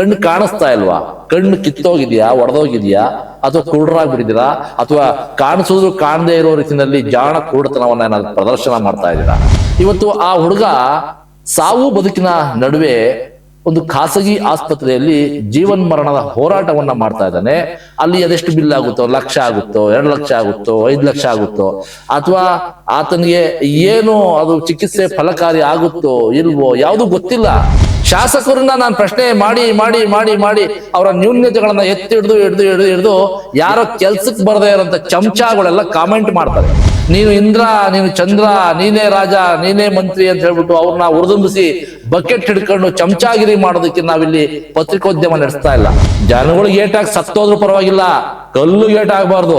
ಕಣ್ಣು ಕಾಣಿಸ್ತಾ ಇಲ್ವಾ? ಕಣ್ಣು ಕಿತ್ತೋಗಿದ್ಯಾ? ಒಡೆದೋಗಿದ್ಯಾ? ಅಥವಾ ಕುರುಡರಾಗ್ಬಿಟ್ಟಿದ್ದೀರಾ? ಅಥವಾ ಕಾಣಿಸೋದ್ರು ಕಾಣದೇ ಇರೋ ರೀತಿಯಲ್ಲಿ ಜಾಣ ಕುರುಡತನವನ್ನ ಏನಾದ್ರು ಪ್ರದರ್ಶನ ಮಾಡ್ತಾ ಇದ್ದೀರಾ? ಇವತ್ತು ಆ ಹುಡುಗ ಸಾವು ಬದುಕಿನ ನಡುವೆ ಒಂದು ಖಾಸಗಿ ಆಸ್ಪತ್ರೆಯಲ್ಲಿ ಜೀವನ್ ಮರಣದ ಹೋರಾಟವನ್ನ ಮಾಡ್ತಾ ಇದ್ದಾನೆ. ಅಲ್ಲಿ ಅದೆಷ್ಟು ಬಿಲ್ ಆಗುತ್ತೋ? ಲಕ್ಷ ಆಗುತ್ತೋ? ಎರಡು ಲಕ್ಷ ಆಗುತ್ತೋ? ಐದು ಲಕ್ಷ ಆಗುತ್ತೋ? ಅಥವಾ ಆತನಿಗೆ ಏನು ಅದು ಚಿಕಿತ್ಸೆ ಫಲಕಾರಿ ಆಗುತ್ತೋ? ಇಲ್ವೋ? ಯಾವುದು ಗೊತ್ತಿಲ್ಲ. ಶಾಸಕರನ್ನ ನಾನು ಪ್ರಶ್ನೆ ಮಾಡಿ ಮಾಡಿ ಮಾಡಿ ಮಾಡಿ ಅವರ ನ್ಯೂನ್ಯತೆಗಳನ್ನ ಎತ್ತಿ ಹಿಡಿದು ಹಿಡಿದು ಹಿಡಿದು ಹಿಡಿದು ಯಾರೋ ಕೆಲ್ಸಕ್ಕೆ ಬರದೇ ಇರೋಂಥ ಚಮಚಾಗಳೆಲ್ಲ ಕಾಮೆಂಟ್ ಮಾಡ್ತಾರೆ. ನೀನು ಇಂದ್ರ, ನೀನು ಚಂದ್ರ, ನೀನೇ ರಾಜ, ನೀನೇ ಮಂತ್ರಿ ಅಂತ ಹೇಳ್ಬಿಟ್ಟು ಅವ್ರನ್ನ ಹುರಿದುಂಬಿಸಿ ಬಕೆಟ್ ಹಿಡ್ಕೊಂಡು ಚಮಚಾಗಿರಿ ಮಾಡೋದಕ್ಕೆ ನಾವಿಲ್ಲಿ ಪತ್ರಿಕೋದ್ಯಮ ನಡೆಸ್ತಾ ಇಲ್ಲ. ಜನಗಳಿಗೆ ಏಟಾಗಿ ಸತ್ತೋದ್ರೂ ಪರವಾಗಿಲ್ಲ. ಕಲ್ಲು ಏಟ್ ಕಲ್ಲುಗೇರ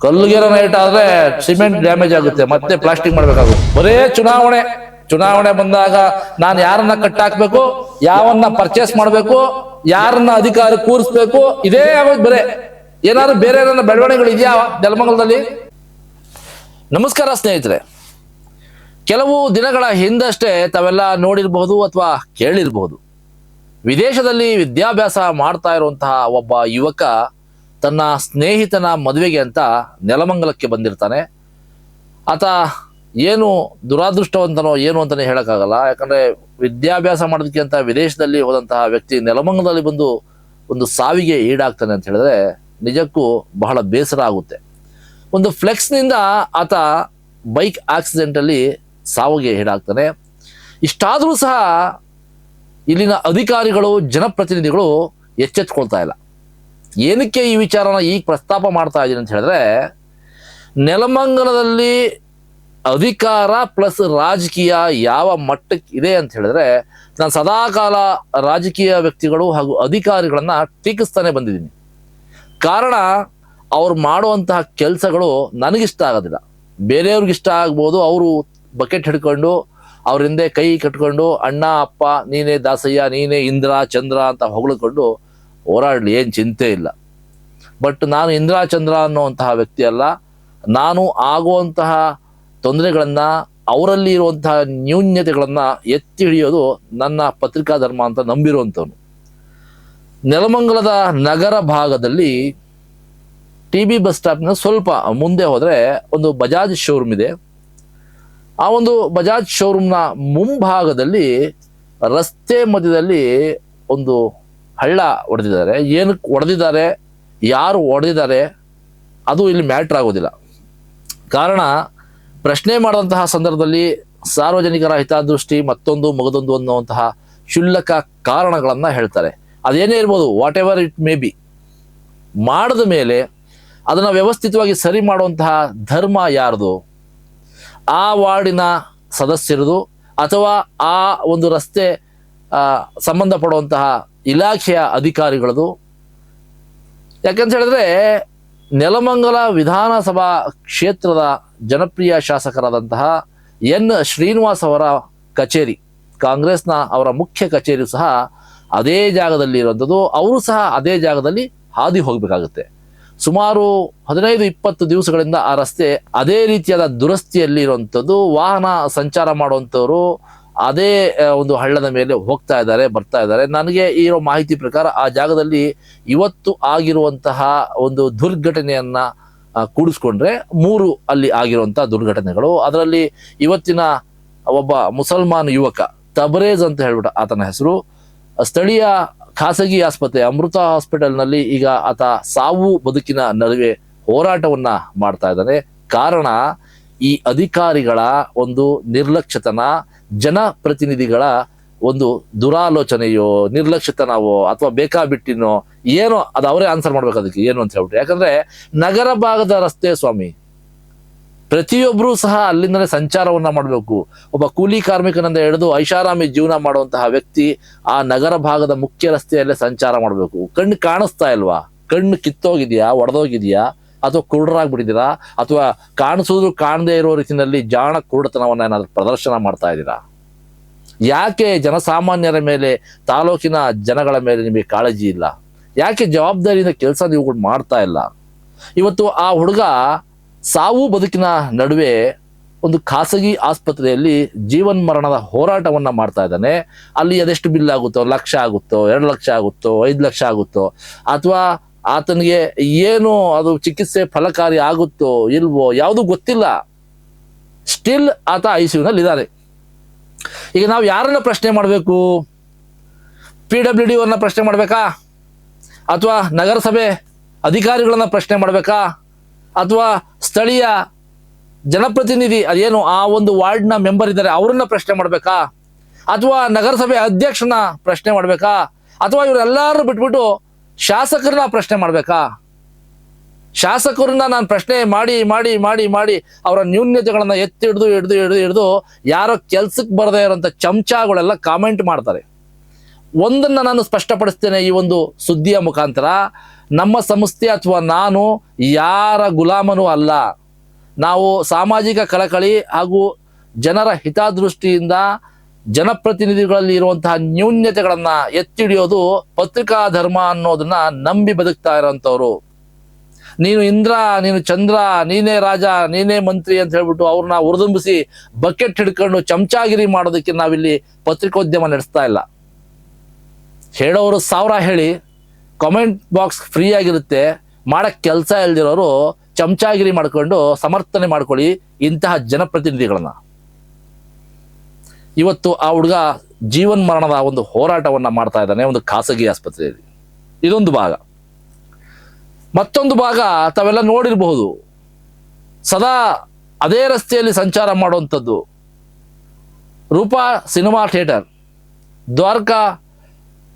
ಕಲ್ಲುಗೆರ ಏಟ್ ಆದ್ರೆ ಸಿಮೆಂಟ್ ಡ್ಯಾಮೇಜ್ ಆಗುತ್ತೆ. ಮತ್ತೆ ಪ್ಲಾಸ್ಟಿಕ್ ಮಾಡ್ಬೇಕಾಗುತ್ತೆ. ಬರೇ ಚುನಾವಣೆ. ಚುನಾವಣೆ ಬಂದಾಗ ನಾನು ಯಾರನ್ನ ಕಟ್ಟಾಕ್ಬೇಕು, ಯಾವನ್ನ ಪರ್ಚೇಸ್ ಮಾಡ್ಬೇಕು, ಯಾರನ್ನ ಅಧಿಕಾರಿ ಕೂರಿಸ್ಬೇಕು, ಇದೇ ಯಾವಾಗ ಬರೇ ಏನಾದ್ರು ಬೇರೆ ಏನಾದ್ರು ಬೆಳವಣಿಗೆಗಳು ಇದೆಯಾ ನೆಲಮಂಗಲದಲ್ಲಿ ನಮಸ್ಕಾರ ಸ್ನೇಹಿತರೆ. ಕೆಲವು ದಿನಗಳ ಹಿಂದಷ್ಟೇ ತಾವೆಲ್ಲ ನೋಡಿರಬಹುದು ಅಥವಾ ಕೇಳಿರಬಹುದು. ವಿದೇಶದಲ್ಲಿ ವಿದ್ಯಾಭ್ಯಾಸ ಮಾಡ್ತಾ ಇರುವಂತಹ ಒಬ್ಬ ಯುವಕ ತನ್ನ ಸ್ನೇಹಿತನ ಮದುವೆಗೆ ಅಂತ ನೆಲಮಂಗಲಕ್ಕೆ ಬಂದಿರ್ತಾನೆ. ಆತ ಏನು ದುರಾದೃಷ್ಟವಂತನೋ ಏನು ಅಂತಲೇ ಹೇಳೋಕ್ಕಾಗಲ್ಲ. ಯಾಕಂದ್ರೆ ವಿದ್ಯಾಭ್ಯಾಸ ಮಾಡೋದಕ್ಕೆ ಅಂತ ವಿದೇಶದಲ್ಲಿ ಹೋದಂತಹ ವ್ಯಕ್ತಿ ನೆಲಮಂಗಲದಲ್ಲಿ ಬಂದು ಒಂದು ಸಾವಿಗೆ ಈಡಾಗ್ತಾನೆ ಅಂತ ಹೇಳಿದ್ರೆ ನಿಜಕ್ಕೂ ಬಹಳ ಬೇಸರ ಆಗುತ್ತೆ. ಒಂದು ಫ್ಲೆಕ್ಸ್ನಿಂದ ಆತ ಬೈಕ್ ಆಕ್ಸಿಡೆಂಟಲ್ಲಿ ಸಾವಿಗೆ ಈಡಾಗ್ತಾನೆ. ಇಷ್ಟಾದರೂ ಸಹ ಇಲ್ಲಿನ ಅಧಿಕಾರಿಗಳು, ಜನಪ್ರತಿನಿಧಿಗಳು ಎಚ್ಚೆತ್ಕೊಳ್ತಾ ಇಲ್ಲ. ಏನಕ್ಕೆ ಈ ವಿಚಾರನ ಈಗ ಪ್ರಸ್ತಾಪ ಮಾಡ್ತಾ ಇದ್ದೀನಿ ಅಂತ ಹೇಳಿದ್ರೆ, ನೆಲಮಂಗಲದಲ್ಲಿ ಅಧಿಕಾರ ಪ್ಲಸ್ ರಾಜಕೀಯ ಯಾವ ಮಟ್ಟಕ್ಕೆ ಇದೆ ಅಂತ ಹೇಳಿದ್ರೆ, ನಾನು ಸದಾಕಾಲ ರಾಜಕೀಯ ವ್ಯಕ್ತಿಗಳು ಹಾಗೂ ಅಧಿಕಾರಿಗಳನ್ನ ಟೀಕಿಸ್ತಾನೆ ಬಂದಿದ್ದೀನಿ. ಕಾರಣ, ಅವ್ರು ಮಾಡುವಂತಹ ಕೆಲಸಗಳು ನನಗಿಷ್ಟ ಆಗೋದಿಲ್ಲ. ಬೇರೆಯವ್ರಿಗೆ ಇಷ್ಟ ಆಗ್ಬೋದು, ಅವರು ಬಕೆಟ್ ಹಿಡ್ಕೊಂಡು, ಅವ್ರ ಹಿಂದೆ ಕೈ ಕಟ್ಕೊಂಡು, ಅಣ್ಣ, ಅಪ್ಪ, ನೀನೇ ದಾಸಯ್ಯ, ನೀನೇ ಇಂದ್ರ, ಚಂದ್ರ ಅಂತ ಹೊಗಳ್ಕೊಂಡು ಹೋರಾಡಲಿ, ಏನು ಚಿಂತೆ ಇಲ್ಲ. ಬಟ್ ನಾನು ಇಂದ್ರ, ಚಂದ್ರ ಅನ್ನುವಂತಹ ವ್ಯಕ್ತಿ ಅಲ್ಲ. ನಾನು ಆಗುವಂತಹ ತೊಂದರೆಗಳನ್ನ ಅವರಲ್ಲಿ ಇರುವಂತಹ ನ್ಯೂನ್ಯತೆಗಳನ್ನ ಎತ್ತಿ ಹಿಡಿಯೋದು ನನ್ನ ಪತ್ರಿಕಾ ಧರ್ಮ ಅಂತ ನಂಬಿರುವಂಥವನು. ನೆಲಮಂಗಲದ ನಗರ ಭಾಗದಲ್ಲಿ ಟಿ ಬಿ ಬಸ್ ಸ್ಟಾಪ್ನ ಸ್ವಲ್ಪ ಮುಂದೆ ಹೋದರೆ ಒಂದು ಬಜಾಜ್ ಶೋರೂಮ್ ಇದೆ. ಆ ಒಂದು ಬಜಾಜ್ ಶೋರೂಮ್ನ ಮುಂಭಾಗದಲ್ಲಿ ರಸ್ತೆ ಮಧ್ಯದಲ್ಲಿ ಒಂದು ಹಳ್ಳ ಹೊಡೆದಿದ್ದಾರೆ ಏನಕ್ಕೆ ಹೊಡೆದಿದ್ದಾರೆ ಯಾರು ಹೊಡೆದಿದ್ದಾರೆ ಅದು ಇಲ್ಲಿ ಮ್ಯಾಟ್ರ್ ಆಗೋದಿಲ್ಲ. ಕಾರಣ ಪ್ರಶ್ನೆ ಮಾಡುವಂತಹ ಸಂದರ್ಭದಲ್ಲಿ ಸಾರ್ವಜನಿಕರ ಹಿತದೃಷ್ಟಿ ಮತ್ತೊಂದು ಮಗದೊಂದು ಅನ್ನುವಂತಹ ಕ್ಷುಲ್ಲಕ ಕಾರಣಗಳನ್ನು ಹೇಳ್ತಾರೆ. ಅದೇನೇ ಇರ್ಬೋದು whatever it may be ಮಾಡಿದ ಮೇಲೆ ಅದನ್ನು ವ್ಯವಸ್ಥಿತವಾಗಿ ಸರಿ ಮಾಡುವಂತಹ ಧರ್ಮ ಯಾರ್ದು? ಆ ವಾರ್ಡಿನ ಸದಸ್ಯರದು ಅಥವಾ ಆ ಒಂದು ರಸ್ತೆ ಸಂಬಂಧಪಡುವಂತಹ ಇಲಾಖೆಯ ಅಧಿಕಾರಿಗಳದು. ಯಾಕಂತ ಹೇಳಿದ್ರೆ ನೆಲಮಂಗಲ ವಿಧಾನಸಭಾ ಕ್ಷೇತ್ರದ ಜನಪ್ರಿಯ ಶಾಸಕರಾದಂತಹ ಎನ್. ಶ್ರೀನಿವಾಸ್ ಅವರ ಕಚೇರಿ, ಕಾಂಗ್ರೆಸ್ನ ಅವರ ಮುಖ್ಯ ಕಚೇರಿ ಸಹ ಅದೇ ಜಾಗದಲ್ಲಿ ಇರುವಂಥದ್ದು. ಅವರು ಸಹ ಅದೇ ಜಾಗದಲ್ಲಿ ಹಾದಿ ಹೋಗಬೇಕಾಗುತ್ತೆ. ಸುಮಾರು ಹದಿನೈದು, ಇಪ್ಪತ್ತು ದಿವಸಗಳಿಂದ ಆ ರಸ್ತೆ ಅದೇ ರೀತಿಯಾದ ದುರಸ್ತಿಯಲ್ಲಿ ಇರುವಂಥದ್ದು. ವಾಹನ ಸಂಚಾರ ಮಾಡುವಂಥವ್ರು ಅದೇ ಒಂದು ಹಳ್ಳದ ಮೇಲೆ ಹೋಗ್ತಾ ಇದ್ದಾರೆ, ಬರ್ತಾ ಇದ್ದಾರೆ. ನನಗೆ ಇರೋ ಮಾಹಿತಿ ಪ್ರಕಾರ ಆ ಜಾಗದಲ್ಲಿ ಇವತ್ತು ಆಗಿರುವಂತಹ ಒಂದು ದುರ್ಘಟನೆಯನ್ನ ಕೂಡಿಸ್ಕೊಂಡ್ರೆ ಮೂರು ಅಲ್ಲಿ ಆಗಿರುವಂತಹ ದುರ್ಘಟನೆಗಳು. ಅದರಲ್ಲಿ ಇವತ್ತಿನ ಒಬ್ಬ ಮುಸಲ್ಮಾನ್ ಯುವಕ, ತಬರೇಜ್ ಅಂತ ಹೇಳ್ಬಿಟ್ಟು ಆತನ ಹೆಸರು. ಸ್ಥಳೀಯ ಖಾಸಗಿ ಆಸ್ಪತ್ರೆ, ಅಮೃತ ಹಾಸ್ಪಿಟಲ್ನಲ್ಲಿ ಈಗ ಆತ ಸಾವು ಬದುಕಿನ ನಡುವೆ ಹೋರಾಟವನ್ನ ಮಾಡ್ತಾ ಇದ್ದಾನೆ. ಕಾರಣ ಈ ಅಧಿಕಾರಿಗಳ ಒಂದು ನಿರ್ಲಕ್ಷ್ಯತನ, ಜನಪ್ರತಿನಿಧಿಗಳ ಒಂದು ದುರಾಲೋಚನೆಯೋ, ನಿರ್ಲಕ್ಷ್ಯತನವೋ ಅಥವಾ ಬೇಕಾಬಿಟ್ಟಿನೋ ಏನೋ ಅದು ಅವರೇ ಆನ್ಸರ್ ಮಾಡ್ಬೇಕು ಅದಕ್ಕೆ, ಏನು ಅಂತ ಹೇಳ್ಬಿಟ್ಟು ಯಾಕಂದ್ರೆ ನಗರ ಭಾಗದ ರಸ್ತೆ ಸ್ವಾಮಿ ಪ್ರತಿಯೊಬ್ಬರೂ ಸಹ ಅಲ್ಲಿಂದಲೇ ಸಂಚಾರವನ್ನ ಮಾಡಬೇಕು. ಒಬ್ಬ ಕೂಲಿ ಕಾರ್ಮಿಕನಿಂದ ಹಿಡಿದು ಐಷಾರಾಮಿ ಜೀವನ ಮಾಡುವಂತಹ ವ್ಯಕ್ತಿ ಆ ನಗರ ಭಾಗದ ಮುಖ್ಯ ರಸ್ತೆಯಲ್ಲೇ ಸಂಚಾರ ಮಾಡಬೇಕು. ಕಣ್ಣು ಕಾಣಿಸ್ತಾ ಇಲ್ವಾ? ಕಣ್ಣು ಕಿತ್ತೋಗಿದೆಯಾ? ಒಡೆದೋಗಿದ್ಯಾ? ಅಥವಾ ಕುರುಡರಾಗ್ಬಿಟ್ಟಿದ್ದೀರಾ? ಅಥವಾ ಕಾಣಿಸೋದು ಕಾಣದೇ ಇರೋ ರೀತಿಯಲ್ಲಿ ಜಾಣ ಕುರುಡತನವನ್ನು ಏನಾದರೂ ಪ್ರದರ್ಶನ ಮಾಡ್ತಾ ಇದ್ದೀರಾ? ಯಾಕೆ ಜನಸಾಮಾನ್ಯರ ಮೇಲೆ, ತಾಲೂಕಿನ ಜನಗಳ ಮೇಲೆ ನಿಮಗೆ ಕಾಳಜಿ ಇಲ್ಲ? ಯಾಕೆ ಜವಾಬ್ದಾರಿಯಿಂದ ಕೆಲಸ ನೀವು ಮಾಡ್ತಾ ಇಲ್ಲ? ಇವತ್ತು ಆ ಹುಡುಗ ಸಾವು ಬದುಕಿನ ನಡುವೆ ಒಂದು ಖಾಸಗಿ ಆಸ್ಪತ್ರೆಯಲ್ಲಿ ಜೀವನ್ ಮರಣದ ಹೋರಾಟವನ್ನು ಮಾಡ್ತಾ ಇದ್ದಾನೆ. ಅಲ್ಲಿ ಅದೆಷ್ಟು ಬಿಲ್ ಆಗುತ್ತೋ? ಲಕ್ಷ ಆಗುತ್ತೋ? ಎರಡು ಲಕ್ಷ ಆಗುತ್ತೋ? ಐದು ಲಕ್ಷ ಆಗುತ್ತೋ? ಅಥವಾ ಆತನಿಗೆ ಏನು ಅದು ಚಿಕಿತ್ಸೆ ಫಲಕಾರಿ ಆಗುತ್ತೋ ಇಲ್ವೋ ಯಾವುದು ಗೊತ್ತಿಲ್ಲ. ಸ್ಟಿಲ್ ಆತ ಐ ಸಿ ಯುನಲ್ಲಿ ಇದ್ದಾರೆ ಈಗ ನಾವು ಯಾರನ್ನ ಪ್ರಶ್ನೆ ಮಾಡಬೇಕು? ಪಿ ಡಬ್ಲ್ಯೂ ಡಿ ಅವ್ರನ್ನ ಪ್ರಶ್ನೆ ಮಾಡಬೇಕಾ? ಅಥವಾ ನಗರಸಭೆ ಅಧಿಕಾರಿಗಳನ್ನ ಪ್ರಶ್ನೆ ಮಾಡಬೇಕಾ? ಅಥವಾ ಸ್ಥಳೀಯ ಜನಪ್ರತಿನಿಧಿ, ಅದೇನು ಆ ಒಂದು ವಾರ್ಡ್ನ ಮೆಂಬರ್ ಇದ್ದಾರೆ, ಅವರನ್ನ ಪ್ರಶ್ನೆ ಮಾಡಬೇಕಾ? ಅಥವಾ ನಗರಸಭೆ ಅಧ್ಯಕ್ಷನ ಪ್ರಶ್ನೆ ಮಾಡಬೇಕಾ? ಅಥವಾ ಇವರೆಲ್ಲರೂ ಬಿಟ್ಬಿಟ್ಟು ಶಾಸಕರನ್ನ ಪ್ರಶ್ನೆ ಮಾಡಬೇಕಾ? ಶಾಸಕರನ್ನ ನಾನು ಪ್ರಶ್ನೆ ಮಾಡಿ ಮಾಡಿ ಮಾಡಿ ಮಾಡಿ ಅವರ ನ್ಯೂನ್ಯತೆಗಳನ್ನ ಎತ್ತಿ ಹಿಡಿದು ಹಿಡಿದು ಹಿಡಿದು ಹಿಡಿದು ಯಾರೋ ಕೆಲ್ಸಕ್ಕೆ ಬರದೇ ಇರೋಂಥ ಚಮಚಗಳೆಲ್ಲ ಕಾಮೆಂಟ್ ಮಾಡ್ತಾರೆ. ಒಂದನ್ನು ನಾನು ಸ್ಪಷ್ಟಪಡಿಸ್ತೇನೆ ಈ ಒಂದು ಸುದ್ದಿಯ ಮುಖಾಂತರ. ನಮ್ಮ ಸಂಸ್ಥೆ ಅಥವಾ ನಾನು ಯಾರ ಗುಲಾಮನೂ ಅಲ್ಲ. ನಾವು ಸಾಮಾಜಿಕ ಕಳಕಳಿ ಹಾಗೂ ಜನರ ಹಿತದೃಷ್ಟಿಯಿಂದ ಜನಪ್ರತಿನಿಧಿಗಳಲ್ಲಿ ಇರುವಂತಹ ನ್ಯೂನ್ಯತೆಗಳನ್ನ ಎತ್ತಿ ಹಿಡಿಯೋದು ಪತ್ರಿಕಾ ಧರ್ಮ ಅನ್ನೋದನ್ನ ನಂಬಿ ಬದುಕ್ತಾ ಇರೋಂಥವ್ರು. ನೀನು ಇಂದ್ರ, ನೀನು ಚಂದ್ರ, ನೀನೇ ರಾಜ, ನೀನೇ ಮಂತ್ರಿ ಅಂತ ಹೇಳ್ಬಿಟ್ಟು ಅವ್ರನ್ನ ಉರಿದುಂಬಿಸಿ ಬಕೆಟ್ ಹಿಡ್ಕೊಂಡು ಚಮಚಾಗಿರಿ ಮಾಡೋದಕ್ಕೆ ನಾವಿಲ್ಲಿ ಪತ್ರಿಕೋದ್ಯಮ ನಡೆಸ್ತಾ ಇಲ್ಲ. ಹೇಳೋರು ಸಾವಿರ ಹೇಳಿ ಕಾಮೆಂಟ್ ಬಾಕ್ಸ್ ಫ್ರೀ ಆಗಿರುತ್ತೆ, ಮಾಡಕ್ ಕೆಲಸ ಇಲ್ದಿರೋರು ಚಮಚಾಗಿರಿ ಮಾಡ್ಕೊಂಡು ಸಮರ್ಥನೆ ಮಾಡ್ಕೊಳ್ಳಿ ಇಂತಹ ಜನಪ್ರತಿನಿಧಿಗಳನ್ನ. ಇವತ್ತು ಆ ಹುಡುಗ ಜೀವನ್ ಮರಣದ ಒಂದು ಹೋರಾಟವನ್ನ ಮಾಡ್ತಾ ಇದ್ದಾನೆ, ಒಂದು ಖಾಸಗಿ ಆಸ್ಪತ್ರೆಯಲ್ಲಿ. ಇದೊಂದು ಭಾಗ. ಮತ್ತೊಂದು ಭಾಗ ತಾವೆಲ್ಲ ನೋಡಿರಬಹುದು. ಸದಾ ಅದೇ ರಸ್ತೆಯಲ್ಲಿ ಸಂಚಾರ ಮಾಡುವಂಥದ್ದು. Roopa cinema theatre, Dwaraka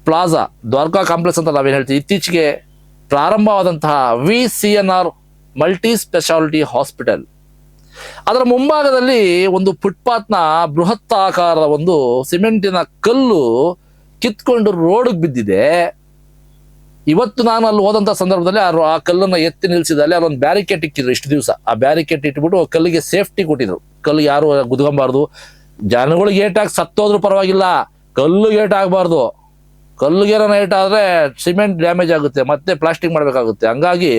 plaza, Dwaraka complex ಅಂತ ನಾವೇನು ಹೇಳ್ತೀವಿ. ಇತ್ತೀಚೆಗೆ ಪ್ರಾರಂಭವಾದಂತಹ V C N R multi speciality hospital. ಅದರ ಮುಂಭಾಗದಲ್ಲಿ ಒಂದು ಫುಟ್ಪಾತ್ನ ಬೃಹತ್ ಆಕಾರದ ಒಂದು ಸಿಮೆಂಟಿನ ಕಲ್ಲು ಕಿತ್ಕೊಂಡು ರೋಡ್ಗೆ ಬಿದ್ದಿದೆ. ಇವತ್ತು ನಾನು ಅಲ್ಲಿ ಹೋದಂಥ ಸಂದರ್ಭದಲ್ಲಿ ಆ ಕಲ್ಲನ್ನ ಎತ್ತಿ ನಿಲ್ಸಿದ ಅಲ್ಲಿ ಅಲ್ಲೊಂದು ಬ್ಯಾರಿಕೇಡ್ ಇಕ್ಕಿದ್ರು ಇಷ್ಟು ದಿವಸ. ಆ ಬ್ಯಾರಿಕೇಡ್ ಇಟ್ಬಿಟ್ಟು ಕಲ್ಲಿಗೆ ಸೇಫ್ಟಿ ಕೊಟ್ಟಿದ್ರು. ಕಲ್ಲು ಯಾರು ಗುದ್ಕೊಂಬಾರ್ದು ಜನಗಳಿಗೆ ಏಟಾಗಿ ಸತ್ತೋದ್ರು ಪರವಾಗಿಲ್ಲ. ಕಲ್ಲು ಏಟ್ ಆಗಬಾರ್ದು ನೈಟ್ ಆದರೆ ಸಿಮೆಂಟ್ ಡ್ಯಾಮೇಜ್ ಆಗುತ್ತೆ, ಮತ್ತೆ ಪ್ಲಾಸ್ಟಿಕ್ ಮಾಡಬೇಕಾಗುತ್ತೆ. ಹಂಗಾಗಿ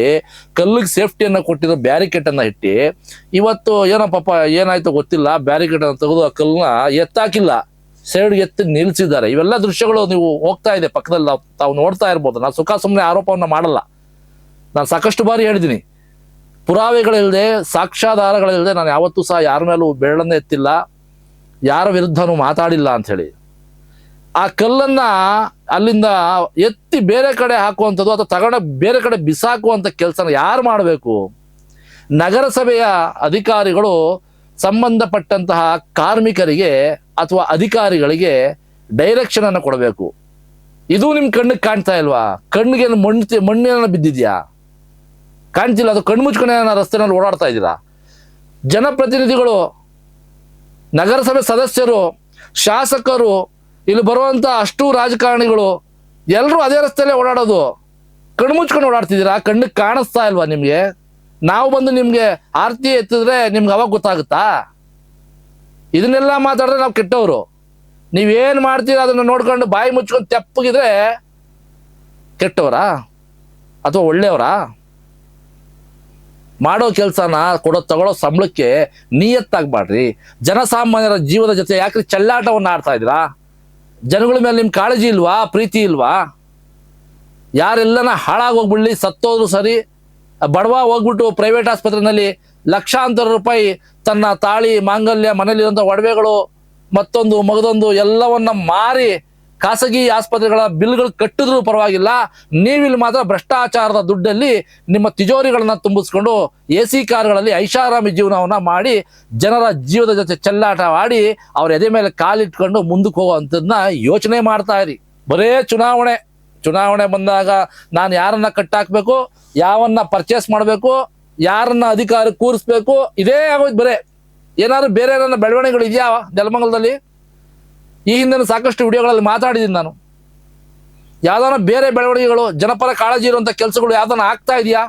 ಕಲ್ಲಿಗೆ ಸೇಫ್ಟಿಯನ್ನು ಕೊಟ್ಟಿರೋ ಬ್ಯಾರಿಕೇಟನ್ನು ಇಟ್ಟು, ಇವತ್ತು ಏನೋ ಪಾಪ ಏನಾಯ್ತು ಗೊತ್ತಿಲ್ಲ ಬ್ಯಾರಿಕೇಟನ್ನು ತೆಗೆದು ಆ ಕಲ್ಲನ್ನ ಎತ್ತಾಕಿಲ್ಲ. ಸೈಡ್ ಎತ್ತಿ ನಿಲ್ಸಿದ್ದಾರೆ ಇವೆಲ್ಲ ದೃಶ್ಯಗಳು ನೀವು ಹೋಗ್ತಾ ಇದೆ, ಪಕ್ಕದಲ್ಲಿ ತಾವು ನೋಡ್ತಾ ಇರ್ಬೋದು. ನಾನು ಸುಖ ಸುಮ್ಮನೆ ಆರೋಪವನ್ನ ಮಾಡಲ್ಲ. ನಾನು ಸಾಕಷ್ಟು ಬಾರಿ ಹೇಳಿದ್ದೀನಿ. ಪುರಾವೆಗಳಿಲ್ಲದೆ, ಸಾಕ್ಷ್ಯಾಧಾರಗಳಿಲ್ಲದೆ ನಾನು ಯಾವತ್ತೂ ಸಹ ಯಾರ ಮೇಲೂ ಬೆರಳನ್ನ ಎತ್ತಿಲ್ಲ, ಯಾರ ವಿರುದ್ಧನೂ ಮಾತಾಡಿಲ್ಲ ಅಂಥೇಳಿ ಆ ಕಲ್ಲನ್ನ ಅಲ್ಲಿಂದ ಎತ್ತಿ ಬೇರೆ ಕಡೆ ಹಾಕುವಂಥದ್ದು ಅಥವಾ ತಗೊಂಡ ಬೇರೆ ಕಡೆ ಬಿಸಾಕುವಂಥ ಕೆಲಸನ ಯಾರು ಮಾಡಬೇಕು? ನಗರಸಭೆಯ ಅಧಿಕಾರಿಗಳು ಸಂಬಂಧಪಟ್ಟಂತಹ ಕಾರ್ಮಿಕರಿಗೆ ಅಥವಾ ಅಧಿಕಾರಿಗಳಿಗೆ ಡೈರೆಕ್ಷನ್ ಅನ್ನು ಕೊಡಬೇಕು. ಇದು ನಿಮ್ ಕಣ್ಣಿಗೆ ಕಾಣ್ತಾ ಇಲ್ವಾ? ಕಣ್ಣಿಗೆ ಮಣ್ಣು ಮಣ್ಣಿನ ಬಿದ್ದಿದ್ಯಾ? ಕಾಣ್ತಿಲ್ಲ, ಅದು ಕಣ್ಣು ಮುಚ್ಕೊಂಡು ರಸ್ತೆನಲ್ಲಿ ಓಡಾಡ್ತಾ ಇದ್ದೀರಾ? ಜನಪ್ರತಿನಿಧಿಗಳು, ನಗರಸಭೆ ಸದಸ್ಯರು, ಶಾಸಕರು ಇಲ್ಲಿ ಬರುವಂತ ಅಷ್ಟು ರಾಜಕಾರಣಿಗಳು ಎಲ್ಲರೂ ಅದೇ ರಸ್ತೆಯಲ್ಲೇ ಓಡಾಡೋದು. ಕಣ್ಣು ಮುಚ್ಕೊಂಡು ಓಡಾಡ್ತಿದ್ದೀರಾ? ಕಣ್ಣಿಗೆ ಕಾಣಿಸ್ತಾ ಇಲ್ವಾ ನಿಮ್ಗೆ? ನಾವು ಬಂದು ನಿಮ್ಗೆ ಆರತಿ ಎತ್ತಿದ್ರೆ ನಿಮ್ಗೆ ಅವಾಗ ಗೊತ್ತಾಗುತ್ತಾ? ಇದನ್ನೆಲ್ಲ ಮಾತಾಡಿದ್ರೆ ನಾವು ಕೆಟ್ಟವರು. ನೀವೇನ್ ಮಾಡ್ತೀರಾ ಅದನ್ನ ನೋಡ್ಕೊಂಡು ಬಾಯಿ ಮುಚ್ಕೊಂಡು ತೆಪ್ಪಗಿದ್ರೆ ಕೆಟ್ಟವರಾ? ಅಥವಾ ಒಳ್ಳೆಯವರಾ? ಮಾಡೋ ಕೆಲಸನ ಕೊಡೋ ತಗೊಳ್ಳೋ ಸಂಬಳಕ್ಕೆ ನೀಯತ್ತಾಗಬಾಡ್ರಿ ಜನಸಾಮಾನ್ಯರ ಜೀವದ ಜೊತೆ ಯಾಕೆ ಚಲ್ಲಾಟವನ್ನು ಆಡ್ತಾ ಇದ್ದೀರಾ? ಜನಗಳ ಮೇಲೆ ನಿಮ್ಮ ಕಾಳಜಿ ಇಲ್ವಾ? ಪ್ರೀತಿ ಇಲ್ವಾ? ಯಾರೆಲ್ಲನ ಹಾಳಾಗೋಗ್ಬಿಡ್ಲಿ ಸತ್ತೋದ್ರು ಸರಿ, ಬಡವ ಹೋಗ್ಬಿಟ್ಟು ಪ್ರೈವೇಟ್ ಆಸ್ಪತ್ರೆಯಲ್ಲಿ ಲಕ್ಷಾಂತರ ರೂಪಾಯಿ ತನ್ನ ತಾಳಿ, ಮಾಂಗಲ್ಯ ಮನೇಲಿರುವಂಥ ಒಡವೆಗಳು, ಮತ್ತೊಂದು ಮಗದೊಂದು ಎಲ್ಲವನ್ನ ಮಾರಿ ಖಾಸಗಿ ಆಸ್ಪತ್ರೆಗಳ ಬಿಲ್ಗಳು ಕಟ್ಟಿದ್ರೂ ಪರವಾಗಿಲ್ಲ. ನೀವಿಲ್ಲಿ ಮಾತ್ರ ಭ್ರಷ್ಟಾಚಾರದ ದುಡ್ಡಲ್ಲಿ ನಿಮ್ಮ ತಿಜೋರಿಗಳನ್ನ ತುಂಬಿಸ್ಕೊಂಡು ಎ ಸಿ ಕಾರ್ಗಳಲ್ಲಿ ಐಷಾರಾಮಿ ಜೀವನವನ್ನ ಮಾಡಿ ಜನರ ಜೀವದ ಜೊತೆ ಚೆಲ್ಲಾಟ ಆಡಿ ಅವ್ರ ಎದೆ ಮೇಲೆ ಕಾಲಿಟ್ಕೊಂಡು ಮುಂದಕ್ಕೆ ಹೋಗುವಂಥದ್ದನ್ನ ಯೋಚನೆ ಮಾಡ್ತಾ ಇರಿ. ಬರೇ ಚುನಾವಣೆ. ಚುನಾವಣೆ ಬಂದಾಗ ನಾನು ಯಾರನ್ನ ಕಟ್ಟಾಕ್ಬೇಕು ಯಾವನ್ನ ಪರ್ಚೇಸ್ ಮಾಡಬೇಕು, ಯಾರನ್ನ ಅಧಿಕಾರ ಕೂರಿಸ್ಬೇಕು, ಇದೇ ಆಗೋದು ಬರೇ. ಏನಾದ್ರು ಬೇರೆ ಏನಾರ ಬೆಳವಣಿಗೆಗಳು ಇದೆಯಾ ನೆಲಮಂಗಲದಲ್ಲಿ? ಈ ಹಿಂದಿನ ಸಾಕಷ್ಟು ವಿಡಿಯೋಗಳಲ್ಲಿ ಮಾತಾಡಿದ್ದೀನಿ ನಾನು. ಯಾವ್ದಾನ ಬೇರೆ ಬೆಳವಣಿಗೆಗಳು, ಜನಪರ ಕಾಳಜಿ ಇರುವಂಥ ಕೆಲಸಗಳು ಯಾವ್ದಾನ ಆಗ್ತಾ ಇದೆಯಾ?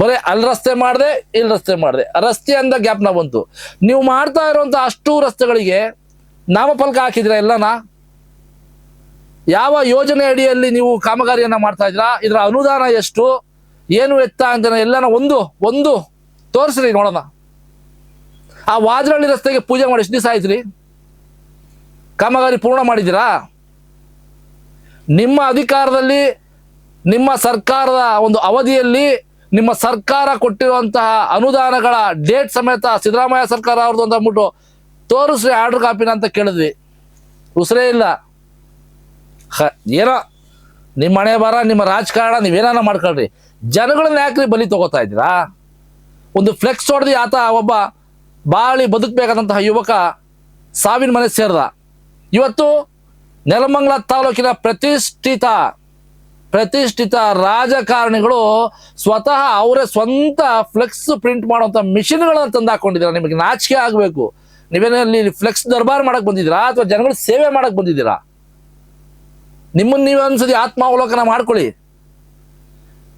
ಬರೀ ಅಲ್ಲಿ ರಸ್ತೆ ಮಾಡಿದೆ, ಇಲ್ಲಿ ರಸ್ತೆ ಮಾಡಿದೆ. ರಸ್ತೆ ಅಂದ ಗ್ಯಾಪ್ನ ಬಂತು. ನೀವು ಮಾಡ್ತಾ ಇರುವಂತ ಅಷ್ಟು ರಸ್ತೆಗಳಿಗೆ ನಾಮಫಲಕ ಹಾಕಿದಿರ ಎಲ್ಲನ? ಯಾವ ಯೋಜನೆ ಅಡಿಯಲ್ಲಿ ನೀವು ಕಾಮಗಾರಿಯನ್ನ ಮಾಡ್ತಾ ಇದ್ದೀರಾ ಇದರ ಅನುದಾನ ಎಷ್ಟು? ಏನು ಎತ್ತ ಅಂತ ಎಲ್ಲನ ಒಂದು ಒಂದು ತೋರಿಸ್ರಿ ನೋಡೋಣ. ಆ ವಾಜರಳ್ಳಿ ರಸ್ತೆಗೆ ಪೂಜೆ ಮಾಡಿ ಎಷ್ಟು ದಿವಸ ಆಯ್ತು ರೀ ಕಾಮಗಾರಿ ಪೂರ್ಣ ಮಾಡಿದ್ದೀರಾ? ನಿಮ್ಮ ಅಧಿಕಾರದಲ್ಲಿ ನಿಮ್ಮ ಸರ್ಕಾರದ ಒಂದು ಅವಧಿಯಲ್ಲಿ ನಿಮ್ಮ ಸರ್ಕಾರ ಕೊಟ್ಟಿರುವಂತಹ ಅನುದಾನಗಳ ಡೇಟ್ ಸಮೇತ ಸಿದ್ದರಾಮಯ್ಯ ಸರ್ಕಾರ ಅವ್ರದ್ದು ಅಂತ ಅಂದ್ಬಿಟ್ಟು ತೋರಿಸ್ರಿ ಆರ್ಡರ್ ಕಾಪಿನ ಅಂತ ಕೇಳಿದ್ವಿ. ಉಸಿರೇ ಇಲ್ಲ. ಹ, ಏನೋ ನಿಮ್ಮ ಮನೆ ಬಾರ ನಿಮ್ಮ ರಾಜಕಾರಣ ನೀವೇನಾರ ಮಾಡ್ಕೊಳ್ರಿ. ಜನಗಳನ್ನ ಯಾಕ್ರಿ ಬಲಿ ತಗೋತಾ ಇದ್ದೀರಾ? ಒಂದು ಫ್ಲೆಕ್ಸ್ ಹೊಡೆದು ಆತ ಒಬ್ಬ ಬಾಳಿ ಬದುಕಬೇಕಾದಂತಹ ಯುವಕ ಸಾವಿನ ಮನೆ ಸೇರ್ದ. ಇವತ್ತು ನೆಲಮಂಗಲ ತಾಲೂಕಿನ ಪ್ರತಿಷ್ಠಿತ ಪ್ರತಿಷ್ಠಿತ ರಾಜಕಾರಣಿಗಳು ಸ್ವತಃ ಅವರೇ ಸ್ವಂತ ಫ್ಲೆಕ್ಸ್ ಪ್ರಿಂಟ್ ಮಾಡುವಂಥ ಮಿಷಿನ್ಗಳನ್ನು ತಂದು ಹಾಕೊಂಡಿದ್ದೀರಾ ನಿಮಗೆ ನಾಚಿಕೆ ಆಗಬೇಕು. ನೀವೇನಲ್ಲಿ ಫ್ಲೆಕ್ಸ್ ದರ್ಬಾರ್ ಮಾಡಕ್ ಬಂದಿದ್ದೀರಾ? ಅಥವಾ ಜನಗಳ ಸೇವೆ ಮಾಡಕ್ ಬಂದಿದ್ದೀರಾ? ನಿಮ್ಮನ್ನ ನೀವೇ ಒಂದ್ಸತಿ ಆತ್ಮಾವಲೋಕನ ಮಾಡ್ಕೊಳ್ಳಿ.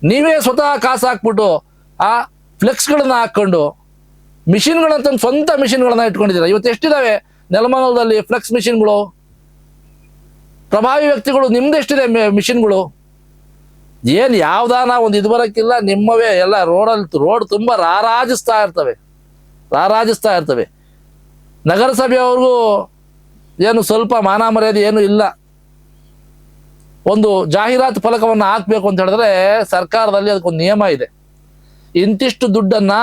ನೀವೇ ಸ್ವತಃ ಕಾಸು ಹಾಕ್ಬಿಟ್ಟು ಆ ಫ್ಲೆಕ್ಸ್ಗಳನ್ನ ಹಾಕೊಂಡು ತಂದು ಸ್ವಂತ ಮಿಷಿನ್ಗಳನ್ನ ಇಟ್ಕೊಂಡಿದ್ದೀರಾ? ಇವತ್ತು ಎಷ್ಟಿದಾವೆ? ನೆಲಮಂಗಲದಲ್ಲಿ ಫ್ಲೆಕ್ಸ್ ಮಿಷಿನ್ಗಳು, ಪ್ರಭಾವಿ ವ್ಯಕ್ತಿಗಳು, ನಿಮ್ದು ಎಷ್ಟಿದೆ ಮಿಷಿನ್ಗಳು. ಏನು ಯಾವ್ದಾನ ಒಂದು ಇದು ಬರೋಕ್ಕಿಲ್ಲ, ನಿಮ್ಮವೇ ಎಲ್ಲ ರೋಡಲ್ಲಿ ರೋಡ್ ತುಂಬ ರಾರಾಜಿಸ್ತಾ ಇರ್ತವೆ. ರಾರಾಜಿಸ್ತಾ ಇರ್ತವೆ. ನಗರಸಭೆಯವ್ರಿಗೂ ಏನು ಸ್ವಲ್ಪ ಮಾನ ಮರ್ಯಾದೆ ಏನು ಇಲ್ಲ. ಒಂದು ಜಾಹೀರಾತು ಫಲಕವನ್ನು ಹಾಕಬೇಕು ಅಂತ ಹೇಳಿದ್ರೆ ಸರ್ಕಾರದಲ್ಲಿ ಅದಕ್ಕೊಂದು ನಿಯಮ ಇದೆ. ಇಂತಿಷ್ಟು ದುಡ್ಡನ್ನು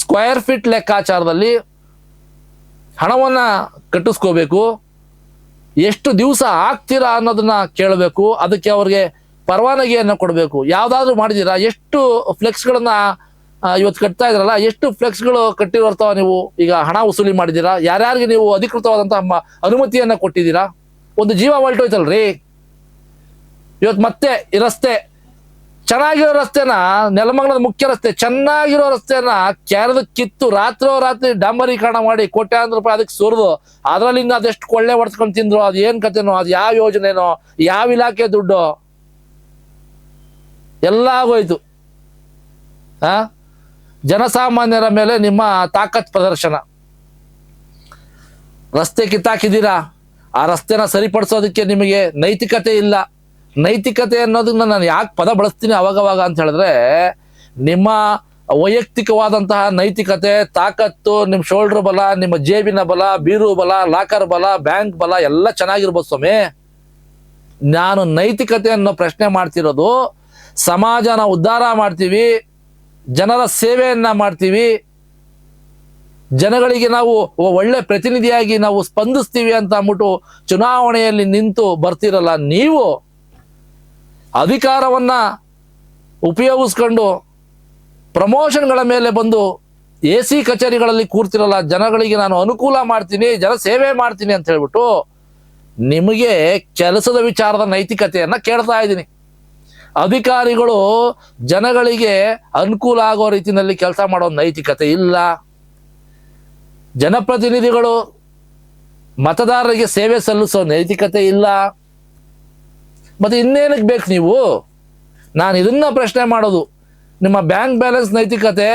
ಸ್ಕ್ವೇರ್ ಫೀಟ್ ಲೆಕ್ಕಾಚಾರದಲ್ಲಿ ಹಣವನ್ನ ಕಟ್ಟಿಸ್ಕೋಬೇಕು. ಎಷ್ಟು ದಿವಸ ಆಗ್ತೀರಾ ಅನ್ನೋದನ್ನ ಕೇಳಬೇಕು. ಅದಕ್ಕೆ ಅವ್ರಿಗೆ ಪರವಾನಗಿಯನ್ನು ಕೊಡಬೇಕು. ಯಾವ್ದಾದ್ರು ಮಾಡಿದ್ದೀರಾ ಎಷ್ಟು ಫ್ಲೆಕ್ಸ್ಗಳನ್ನ ಇವತ್ತು ಕಟ್ತಾ ಇದ್ರಲ್ಲ, ಎಷ್ಟು ಫ್ಲೆಕ್ಸ್ಗಳು ಕಟ್ಟಿರ್ತಾವ ನೀವು? ಈಗ ಹಣ ವಸೂಲಿ ಮಾಡಿದ್ದೀರಾ ಯಾರ್ಯಾರಿಗೆ ನೀವು ಅಧಿಕೃತವಾದಂತಹ ಅನುಮತಿಯನ್ನ ಕೊಟ್ಟಿದ್ದೀರಾ? ಒಂದು ಜೀವ ಹೊಲ್ಟೋಯ್ತಲ್ರಿ ಇವತ್ತು ಮತ್ತೆ ರಸ್ತೆ ಚೆನ್ನಾಗಿರೋ ರಸ್ತೆನ ನೆಲಮಂಗಲದ ಮುಖ್ಯ ರಸ್ತೆ, ಚೆನ್ನಾಗಿರೋ ರಸ್ತೆನ ಕೆರೆದು ಕಿತ್ತು ರಾತ್ರೋ ರಾತ್ರಿ ಡಾಂಬರೀಕರಣ ಮಾಡಿ ಕೋಟ್ಯಾಂತರ ರೂಪಾಯಿ ಅದಕ್ಕೆ ಸುರಿದು. ಅದರಲ್ಲಿಂದ ಅದೆಷ್ಟು ಕೊಳ್ಳೆ ಹೊಡ್ಸ್ಕೊಂಡು ತಿಂದ್ರು, ಅದು ಏನ್ ಕತೆನೋ, ಅದು ಯಾವ ಯೋಜನೆನೋ, ಯಾವ ಇಲಾಖೆ ದುಡ್ಡು? ಎಲ್ಲ ಆಗೋಯ್ತು. ಆ? ಜನಸಾಮಾನ್ಯರ ಮೇಲೆ ನಿಮ್ಮ ತಾಕತ್ ಪ್ರದರ್ಶನ. ರಸ್ತೆ ಕಿತ್ತಾಕಿದ್ದೀರಾ? ಆ ರಸ್ತೆನ ಸರಿಪಡಿಸೋದಕ್ಕೆ ನಿಮಗೆ ನೈತಿಕತೆ ಇಲ್ಲ. ನೈತಿಕತೆ ಅನ್ನೋದನ್ನ ನಾನು ಯಾಕೆ ಪದ ಬಳಸ್ತೀನಿ ಅವಾಗವಾಗ ಅಂತ ಹೇಳಿದ್ರೆ, ನಿಮ್ಮ ವೈಯಕ್ತಿಕವಾದಂತಹ ನೈತಿಕತೆ, ತಾಕತ್ತು ನಿಮ್ಮ ಶೋಲ್ಡರ್ ಬಲ, ನಿಮ್ಮ ಜೇಬಿನ ಬಲ, ಬೀರು ಬಲ ಲಾಕರ್ ಬಲ ಬ್ಯಾಂಕ್ ಬಲ ಎಲ್ಲ ಚೆನ್ನಾಗಿರ್ಬೋದು ಸ್ವಾಮಿ. ನಾನು ನೈತಿಕತೆ ಅನ್ನೋ ಪ್ರಶ್ನೆ ಮಾಡ್ತಿರೋದು, ಸಮಾಜನ ಉದ್ಧಾರ ಮಾಡ್ತೀವಿ, ಜನರ ಸೇವೆಯನ್ನ ಮಾಡ್ತೀವಿ, ಜನಗಳಿಗೆ ನಾವು ಒಳ್ಳೆ ಪ್ರತಿನಿಧಿಯಾಗಿ ನಾವು ಸ್ಪಂದಿಸ್ತೀವಿ ಅಂತ ಅಂದ್ಬಿಟ್ಟು ಚುನಾವಣೆಯಲ್ಲಿ ನಿಂತು ಬರ್ತಿರಲ್ಲ ನೀವು ಅಧಿಕಾರವನ್ನ ಉಪಯೋಗಿಸ್ಕೊಂಡು ಪ್ರಮೋಷನ್ಗಳ ಮೇಲೆ ಬಂದು ಎ ಸಿ ಕಚೇರಿಗಳಲ್ಲಿ ಕೂರ್ತಿರಲ್ಲ, ಜನಗಳಿಗೆ ನಾನು ಅನುಕೂಲ ಮಾಡ್ತೀನಿ ಜನ ಸೇವೆ ಮಾಡ್ತೀನಿ ಅಂತ ಹೇಳ್ಬಿಟ್ಟು ನಿಮಗೆ ಕೆಲಸದ ವಿಚಾರದ ನೈತಿಕತೆಯನ್ನು ಕೇಳ್ತಾ ಇದ್ದೀನಿ. ಅಧಿಕಾರಿಗಳು ಜನಗಳಿಗೆ ಅನುಕೂಲ ಆಗೋ ರೀತಿಯಲ್ಲಿ ಕೆಲಸ ಮಾಡೋ ನೈತಿಕತೆ ಇಲ್ಲ. ಜನಪ್ರತಿನಿಧಿಗಳು ಮತದಾರರಿಗೆ ಸೇವೆ ಸಲ್ಲಿಸೋ ನೈತಿಕತೆ ಇಲ್ಲ. ಮತ್ತೆ ಇನ್ನೇನಕ್ಕೆ ಬೇಕು ನೀವು? ನಾನು ಇದನ್ನ ಪ್ರಶ್ನೆ ಮಾಡೋದು. ನಿಮ್ಮ ಬ್ಯಾಂಕ್ ಬ್ಯಾಲೆನ್ಸ್ ನೈತಿಕತೆ,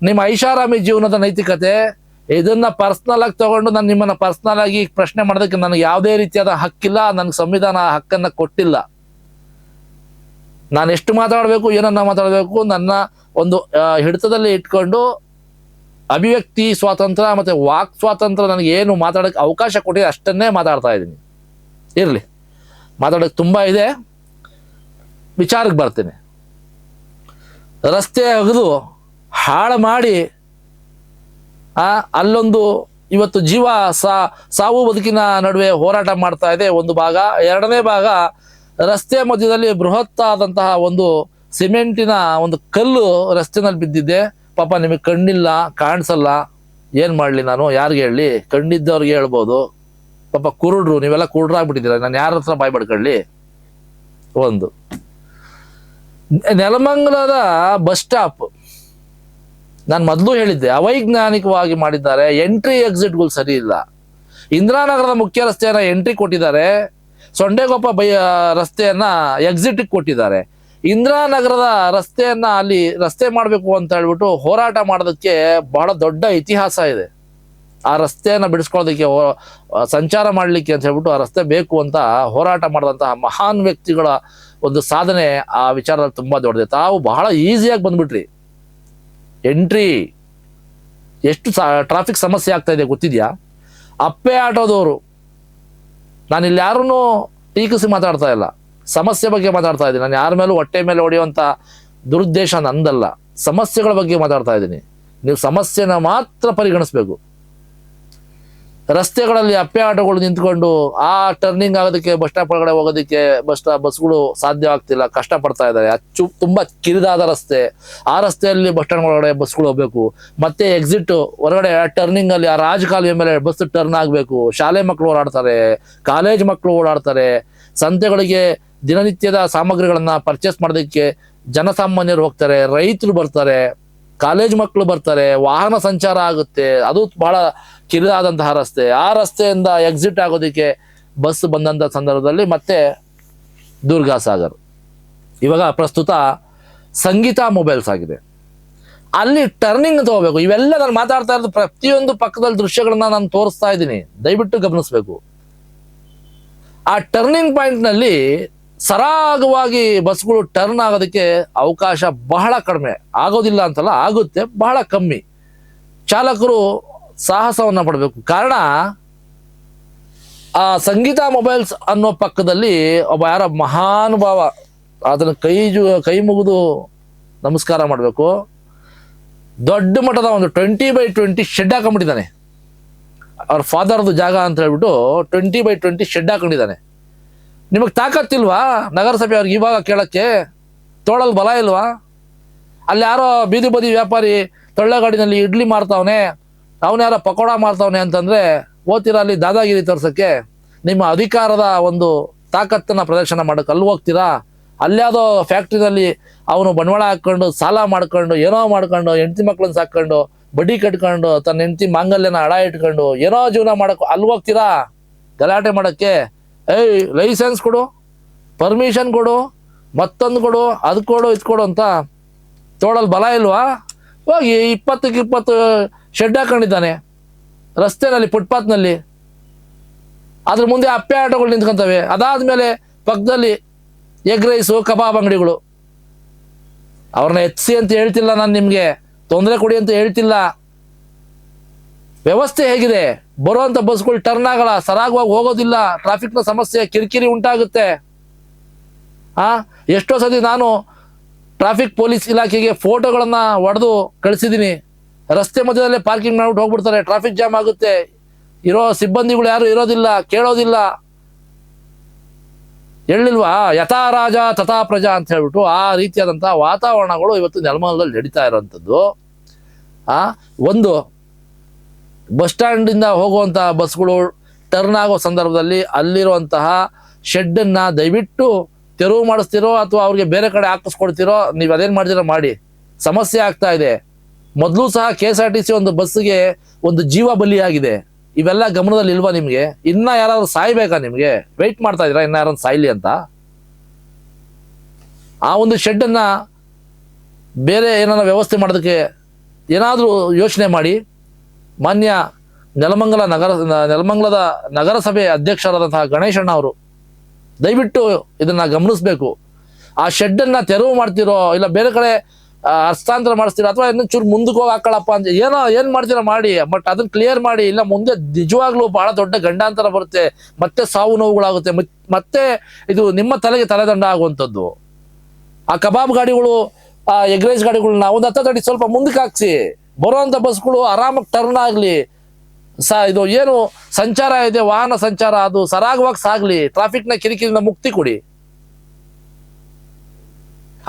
ನಿಮ್ಮ ಐಷಾರಾಮಿ ಜೀವನದ ನೈತಿಕತೆ, ಇದನ್ನ ಪರ್ಸ್ನಲ್ ಆಗಿ ತಗೊಂಡು ನಾನು ನಿಮ್ಮನ್ನ ಪರ್ಸ್ನಲ್ ಆಗಿ ಪ್ರಶ್ನೆ ಮಾಡೋದಕ್ಕೆ ನನಗೆ ಯಾವುದೇ ರೀತಿಯಾದ ಹಕ್ಕಿಲ್ಲ, ನನಗೆ ಸಂವಿಧಾನ ಆ ಹಕ್ಕನ್ನ ಕೊಟ್ಟಿಲ್ಲ. ನಾನು ಎಷ್ಟು ಮಾತಾಡಬೇಕು, ಏನನ್ನ ಮಾತಾಡಬೇಕು, ನನ್ನ ಒಂದು ಹಿಡಿತದಲ್ಲಿ ಇಟ್ಕೊಂಡು ಅಭಿವ್ಯಕ್ತಿ ಸ್ವಾತಂತ್ರ್ಯ ಮತ್ತೆ ವಾಕ್ ಸ್ವಾತಂತ್ರ್ಯ ನನಗೆ ಏನು ಮಾತಾಡೋಕ್ಕೆ ಅವಕಾಶ ಕೊಟ್ಟಿದೆ ಅಷ್ಟನ್ನೇ ಮಾತಾಡ್ತಾ ಇದ್ದೀನಿ. ಇರಲಿ. ಮಾತಾಡೋಕ್ಕೆ ತುಂಬ ಇದೆ. ವಿಚಾರಕ್ಕೆ ಬರ್ತೀನಿ. ರಸ್ತೆ ಅಗದು ಹಾಳು ಮಾಡಿ ಅಲ್ಲೊಂದು ಇವತ್ತು ಜೀವ ಸಾ, ಸಾವು ಬದುಕಿನ ನಡುವೆ ಹೋರಾಟ ಮಾಡ್ತಾ ಇದೆ ಒಂದು ಭಾಗ. ಎರಡನೇ ಭಾಗ, ರಸ್ತೆ ಮಧ್ಯದಲ್ಲಿ ಬೃಹತ್ ಆದಂತಹ ಒಂದು ಸಿಮೆಂಟಿನ ಒಂದು ಕಲ್ಲು ರಸ್ತೆನಲ್ಲಿ ಬಿದ್ದಿದೆ. ಪಾಪ ನಿಮಗೆ ಕಣ್ಣಿಲ್ಲ, ಕಾಣಿಸಲ್ಲ. ಏನು ಮಾಡಲಿ ನಾನು? ಯಾರಿಗೆ ಹೇಳಿ? ಕಣ್ಣಿದ್ದವ್ರಿಗೆ ಹೇಳ್ಬೋದು. ಪಾಪ ಕುರುಡ್ರು, ನೀವೆಲ್ಲ ಕುರುಡ್ರಾಗ್ಬಿಟ್ಟಿದ್ದೀರ? ನಾನು ಯಾರ ಹತ್ರ ಬಾಯ್ ಬಡ್ಕೊಳ್ಳಿ ಒಂದು. ನೆಲಮಂಗಲದ ಬಸ್ ಸ್ಟಾಪ್. ನಾನು ಮೊದಲು ಹೇಳಿದ್ದೆ, ಅವೈಜ್ಞಾನಿಕವಾಗಿ ಮಾಡಿದ್ದಾರೆ ಎಂಟ್ರಿ ಎಕ್ಸಿಟ್ಗಳು ಸರಿ ಇಲ್ಲ. ಇಂದಿರಾನಗರದ ಮುಖ್ಯ ರಸ್ತೆಯನ್ನ ಎಂಟ್ರಿ ಕೊಟ್ಟಿದ್ದಾರೆ, ಸೊಂಡೆಗೊಪ್ಪ ಬೈ ರಸ್ತೆಯನ್ನ ಎಕ್ಸಿಟ್ ಕೊಟ್ಟಿದ್ದಾರೆ. ಇಂದಿರಾನಗರದ ರಸ್ತೆಯನ್ನ ಅಲ್ಲಿ ರಸ್ತೆ ಮಾಡಬೇಕು ಅಂತ ಹೇಳ್ಬಿಟ್ಟು ಹೋರಾಟ ಮಾಡೋದಕ್ಕೆ ಬಹಳ ದೊಡ್ಡ ಇತಿಹಾಸ ಇದೆ. ಆ ರಸ್ತೆಯನ್ನು ಬಿಡಿಸ್ಕೊಳ್ಳೋದಕ್ಕೆ ಸಂಚಾರ ಮಾಡಲಿಕ್ಕೆ ಅಂತ ಹೇಳ್ಬಿಟ್ಟು ಆ ರಸ್ತೆ ಬೇಕು ಅಂತ ಹೋರಾಟ ಮಾಡಿದಂತಹ ಮಹಾನ್ ವ್ಯಕ್ತಿಗಳ ಒಂದು ಸಾಧನೆ ಆ ವಿಚಾರದಲ್ಲಿ ತುಂಬಾ ದೊಡ್ಡದೆ ತಾವು ಬಹಳ ಈಸಿಯಾಗಿ ಬಂದ್ಬಿಟ್ರಿ. ಎಂಟ್ರಿ ಎಷ್ಟು ಟ್ರಾಫಿಕ್ ಸಮಸ್ಯೆ ಆಗ್ತಾ ಇದೆ ಗೊತ್ತಿದೆಯಾ? ಅಪ್ಪೆ ಆಟೋದವರು. ನಾನು ಇಲ್ಲಿ ಯಾರನ್ನೂ ಟೀಕಿಸಿ ಮಾತಾಡ್ತಾ ಇಲ್ಲ. ಸಮಸ್ಯೆ ಬಗ್ಗೆ ಮಾತಾಡ್ತಾ ಇದ್ದೀನಿ. ನಾನು ಯಾರ ಮೇಲೂ ಹೊಟ್ಟೆ ಮೇಲೆ ಹೊಡೆಯುವಂಥ ದುರುದ್ದೇಶ ನಂದಲ್ಲ. ಸಮಸ್ಯೆಗಳ ಬಗ್ಗೆ ಮಾತಾಡ್ತಾ ಇದ್ದೀನಿ. ನೀವು ಸಮಸ್ಯೆನ ಮಾತ್ರ ಪರಿಗಣಿಸ್ಬೇಕು. ರಸ್ತೆಗಳಲ್ಲಿ ಅಪ್ಪೆ ಆಟೋಗಳು ನಿಂತ್ಕೊಂಡು ಆ ಟರ್ನಿಂಗ್ ಆಗೋದಕ್ಕೆ ಬಸ್ ಸ್ಟಾಪ್ ಒಳಗಡೆ ಹೋಗೋದಕ್ಕೆ ಬಸ್ ಸ್ಟಾಪ್ ಬಸ್ಗಳು ಸಾಧ್ಯ ಆಗ್ತಿಲ್ಲ, ಕಷ್ಟಪಡ್ತಾ ಇದ್ದಾರೆ. ಅಚ್ಚು, ತುಂಬ ಕಿರಿದಾದ ರಸ್ತೆ. ಆ ರಸ್ತೆಯಲ್ಲಿ ಬಸ್ ಸ್ಟ್ಯಾಂಡ್ ಒಳಗಡೆ ಬಸ್ಗಳು ಹೋಗ್ಬೇಕು. ಮತ್ತೆ ಎಕ್ಸಿಟ್ ಹೊರಗಡೆ ಟರ್ನಿಂಗ್ ಅಲ್ಲಿ ಆ ರಾಜಕಾಲುವೆ ಮೇಲೆ ಬಸ್ ಟರ್ನ್ ಆಗಬೇಕು. ಶಾಲೆ ಮಕ್ಕಳು ಓಡಾಡ್ತಾರೆ ಕಾಲೇಜ್ ಮಕ್ಕಳು ಓಡಾಡ್ತಾರೆ. ಸಂತೆಗಳಿಗೆ ದಿನನಿತ್ಯದ ಸಾಮಗ್ರಿಗಳನ್ನ ಪರ್ಚೇಸ್ ಮಾಡೋದಕ್ಕೆ ಜನಸಾಮಾನ್ಯರು ಹೋಗ್ತಾರೆ, ರೈತರು ಬರ್ತಾರೆ. ಕಾಲೇಜ್ ಮಕ್ಕಳು ಬರ್ತಾರೆ, ವಾಹನ ಸಂಚಾರ ಆಗುತ್ತೆ, ಅದು ಬಹಳ ಕಿರಿದಾದಂತಹ ರಸ್ತೆ. ಆ ರಸ್ತೆಯಿಂದ ಎಕ್ಸಿಟ್ ಆಗೋದಕ್ಕೆ ಬಸ್ ಬಂದಂಥ ಸಂದರ್ಭದಲ್ಲಿ ಮತ್ತೆ ದುರ್ಗಾ ಸಾಗರ್ ಇವಾಗ ಪ್ರಸ್ತುತ ಸಂಗೀತ ಮೊಬೈಲ್ಸ್ ಆಗಿದೆ. ಅಲ್ಲಿ ಟರ್ನಿಂಗ್ ತಗೋಬೇಕು. ಇವೆಲ್ಲ ನಾನು ಮಾತಾಡ್ತಾ ಇರೋದು ಪ್ರತಿಯೊಂದು ಪಕ್ಕದಲ್ಲಿ ದೃಶ್ಯಗಳನ್ನ ನಾನು ತೋರಿಸ್ತಾ ಇದ್ದೀನಿ. ದಯವಿಟ್ಟು ಗಮನಿಸಬೇಕು. ಆ ಟರ್ನಿಂಗ್ ಪಾಯಿಂಟ್ನಲ್ಲಿ ಸರಾಗವಾಗಿ ಬಸ್ಗಳು ಟರ್ನ್ ಆಗೋದಕ್ಕೆ ಅವಕಾಶ ಬಹಳ ಕಡಿಮೆ. ಆಗೋದಿಲ್ಲ ಅಂತಲ್ಲ, ಆಗುತ್ತೆ, ಬಹಳ ಕಮ್ಮಿ. ಚಾಲಕರು ಸಾಹಸವನ್ನು ಪಡಬೇಕು. ಕಾರಣ, ಆ ಸಂಗೀತ ಮೊಬೈಲ್ಸ್ ಅನ್ನೋ ಪಕ್ಕದಲ್ಲಿ ಒಬ್ಬ ಯಾರ ಮಹಾನುಭಾವ ಅದನ್ನು ಕೈ ಕೈ ಮುಗಿದು ನಮಸ್ಕಾರ ಮಾಡಬೇಕು. ದೊಡ್ಡ ಮಟ್ಟದ ಒಂದು ಟ್ವೆಂಟಿ ಬೈ ಟ್ವೆಂಟಿ ಶೆಡ್ ಹಾಕೊಂಡ್ಬಿಟ್ಟಿದ್ದಾನೆ. ಅವ್ರ ಫಾದರ್ದು ಜಾಗ ಅಂತ ಹೇಳ್ಬಿಟ್ಟು ಟ್ವೆಂಟಿ ಬೈ ಟ್ವೆಂಟಿ ಶೆಡ್ ಹಾಕೊಂಡಿದ್ದಾನೆ. ನಿಮಗೆ ತಾಕತ್ತಿಲ್ವಾ? ನಗರಸಭೆ ಅವ್ರಿಗೆ ಇವಾಗ ಕೇಳೋಕ್ಕೆ? ತೋಳಲ್ ಬಲ ಇಲ್ವಾ? ಅಲ್ಲಿ ಯಾರೋ ಬೀದಿ ಬದಿ ವ್ಯಾಪಾರಿ ತೊಳ್ಳೆಗಾಡಿನಲ್ಲಿ ಇಡ್ಲಿ ಮಾರ್ತಾವನೆ, ಅವನ ಯಾರೋ ಪಕೋಡ ಮಾರ್ತಾವನೆ ಅಂತಂದ್ರೆ ಓದ್ತೀರಾ ಅಲ್ಲಿ ದಾದಾಗಿರಿ ತೋರ್ಸಕ್ಕೆ? ನಿಮ್ಮ ಅಧಿಕಾರದ ಒಂದು ತಾಕತ್ತನ್ನು ಪ್ರದರ್ಶನ ಮಾಡಕ್ಕೆ ಅಲ್ಲಿ ಹೋಗ್ತೀರಾ? ಅಲ್ಯಾವುದೋ ಫ್ಯಾಕ್ಟ್ರಿನಲ್ಲಿ ಅವನು ಬಂಡವಾಳ ಹಾಕ್ಕೊಂಡು, ಸಾಲ ಮಾಡ್ಕೊಂಡು, ಏನೋ ಮಾಡ್ಕೊಂಡು, ಹೆಂಡತಿ ಮಕ್ಕಳನ್ನ ಸಾಕೊಂಡು ಬಡ್ಡಿ ಕಟ್ಕೊಂಡು, ತನ್ನ ಹೆಂಡತಿ ಮಾಂಗಲ್ಯನ ಅಡ ಇಟ್ಕೊಂಡು, ಏನೋ ಜೀವನ ಮಾಡಕ್ ಅಲ್ಲಿ ಹೋಗ್ತೀರಾ? ಗಲಾಟೆ ಮಾಡಕ್ಕೆ? ಏಯ್ ಲೈಸೆನ್ಸ್ ಕೊಡು ಪರ್ಮಿಷನ್ ಕೊಡು, ಮತ್ತೊಂದು ಕೊಡು ಅದು ಕೊಡು ಇದು ಕೊಡು ಅಂತ ತೋಡಲ್ಲಿ ಬಲ ಇಲ್ವಾ? ಹೋಗಿ ಇಪ್ಪತ್ತಕ್ಕೆ ಇಪ್ಪತ್ತು ಶೆಡ್ ಹಾಕೊಂಡಿದ್ದಾನೆ, ರಸ್ತೆನಲ್ಲಿ ಫುಟ್ಪಾತ್ನಲ್ಲಿ ಅದ್ರ ಮುಂದೆ ಅಪ್ಪೆ ಆಟೋಗಳು ನಿಂತ್ಕೊಂತವೆ. ಅದಾದ್ಮೇಲೆ ಪಕ್ಕದಲ್ಲಿ ಎಗ್ ರೈಸು ಕಬಾಬ್ ಅಂಗಡಿಗಳು. ಅವ್ರನ್ನ ಎತ್ಸಿ ಅಂತ ಹೇಳ್ತಿಲ್ಲ ನಾನು ನಿಮಗೆ. ತೊಂದರೆ ಕೊಡಿ ಅಂತ ಹೇಳ್ತಿಲ್ಲ. ವ್ಯವಸ್ಥೆ ಹೇಗಿದೆ? ಬರುವಂತ ಬಸ್ಗಳು ಟರ್ನ್ ಆಗಲ್ಲ, ಸರಾಗವಾಗಿ ಹೋಗೋದಿಲ್ಲ ಟ್ರಾಫಿಕ್ನ ಸಮಸ್ಯೆ, ಕಿರಿಕಿರಿ ಉಂಟಾಗುತ್ತೆ. ಆ, ಎಷ್ಟೋ ಸತಿ ನಾನು ಟ್ರಾಫಿಕ್ ಪೊಲೀಸ್ ಇಲಾಖೆಗೆ ಫೋಟೋಗಳನ್ನು ಹೊಡೆದು ಕಳಿಸಿದ್ದೀನಿ ರಸ್ತೆ ಮಧ್ಯದಲ್ಲೇ ಪಾರ್ಕಿಂಗ್ ಮಾಡ್ಬಿಟ್ಟು ಹೋಗ್ಬಿಡ್ತಾರೆ ಟ್ರಾಫಿಕ್ ಜಾಮ್ ಆಗುತ್ತೆ. ಇರೋ ಸಿಬ್ಬಂದಿಗಳು ಯಾರು ಇರೋದಿಲ್ಲ, ಕೇಳೋದಿಲ್ಲ. ಹೇಳಿಲ್ವಾ ಯಥಾ ರಾಜ ತಥಾ ಪ್ರಜಾ ಅಂತ ಹೇಳ್ಬಿಟ್ಟು ಆ ರೀತಿಯಾದಂಥ ವಾತಾವರಣಗಳು ಇವತ್ತು ನೆಲಮಲದಲ್ಲಿ ನಡೀತಾ ಇರೋವಂಥದ್ದು. ಆ, ಒಂದು ಬಸ್ ಸ್ಟ್ಯಾಂಡಿಂದ ಹೋಗುವಂತಹ ಬಸ್ಗಳು ಟರ್ನ್ ಆಗೋ ಸಂದರ್ಭದಲ್ಲಿ ಅಲ್ಲಿರುವಂತಹ ಶೆಡ್ಡನ್ನು ದಯವಿಟ್ಟು ತೆರವು ಮಾಡಿಸ್ತಿರೋ ಅಥವಾ ಅವ್ರಿಗೆ ಬೇರೆ ಕಡೆ ಹಾಕಿಸ್ಕೊಡ್ತಿರೋ ನೀವು ಅದೇನು ಮಾಡ್ತೀರೋ ಮಾಡಿ. ಸಮಸ್ಯೆ ಆಗ್ತಾ ಇದೆ. ಮೊದಲು ಸಹ K S R T C ಒಂದು ಬಸ್ಸಿಗೆ ಒಂದು ಜೀವ ಬಲಿಯಾಗಿದೆ ಇವೆಲ್ಲ ಗಮನದಲ್ಲಿ ಇಲ್ವಾ ನಿಮಗೆ? ಇನ್ನ ಯಾರಾದ್ರೂ ಸಾಯ್ಬೇಕಾ ನಿಮಗೆ? ವೆಯ್ಟ್ ಮಾಡ್ತಾ ಇದ್ದೀರಾ? ಇನ್ನ ಯಾರನ್ನು ಸಾಯ್ಲಿ ಅಂತ? ಆ ಒಂದು ಶೆಡ್ಡನ್ನು ಬೇರೆ ಏನಾರ ವ್ಯವಸ್ಥೆ ಮಾಡೋದಕ್ಕೆ ಏನಾದರೂ ಯೋಚನೆ ಮಾಡಿ. ಮಾನ್ಯ ನೆಲಮಂಗಲ ನಗರ, ನೆಲಮಂಗಲದ ನಗರಸಭೆ ಅಧ್ಯಕ್ಷರಾದಂತಹ ಗಣೇಶಣ್ಣ ಅವರು, ದಯವಿಟ್ಟು ಇದನ್ನ ಗಮನಿಸಬೇಕು. ಆ ಶೆಡ್ಡನ್ನು ತೆರವು ಮಾಡ್ತಿರೋ, ಇಲ್ಲ ಬೇರೆ ಕಡೆ ಹಸ್ತಾಂತರ ಮಾಡಿಸ್ತೀರೋ ಅಥವಾ ಇನ್ನೂ ಚೂರು ಮುಂದಕ್ಕೆ ಹೋಗಿ ಹಾಕೊಳ್ಳಪ್ಪ ಅಂತ ಏನೋ ಏನು ಮಾಡ್ತೀರೋ ಮಾಡಿ, ಬಟ್ ಅದನ್ನ ಕ್ಲಿಯರ್ ಮಾಡಿ, ಇಲ್ಲ ಮುಂದೆ ನಿಜವಾಗ್ಲೂ ಬಹಳ ದೊಡ್ಡ ಗಂಡಾಂತರ ಬರುತ್ತೆ, ಮತ್ತೆ ಸಾವು ನೋವುಗಳಾಗುತ್ತೆ, ಮತ್- ಮತ್ತೆ ಇದು ನಿಮ್ಮ ತಲೆಗೆ ತಲೆದಂಡ ಆಗುವಂಥದ್ದು. ಆ ಕಬಾಬ್ ಗಾಡಿಗಳು, ಆ ಎಗ್ ಗಾಡಿಗಳನ್ನ ಒಂದು ಹತ್ತ ಸ್ವಲ್ಪ ಮುಂದಕ್ಕೆ ಹಾಕ್ಸಿ ಬರುವಂತ ಬಸ್ಗಳು ಆರಾಮಾಗಿ ಟರ್ನ್ ಆಗಲಿ. ಸ ಇದು ಏನು ಸಂಚಾರ ಇದೆ, ವಾಹನ ಸಂಚಾರ, ಅದು ಸರಾಗವಾಗಿ ಸಾಗ್ಲಿ. ಟ್ರಾಫಿಕ್ನ ಕಿರಿಕಿರಿಯಿಂದ ಮುಕ್ತಿ ಕೊಡಿ.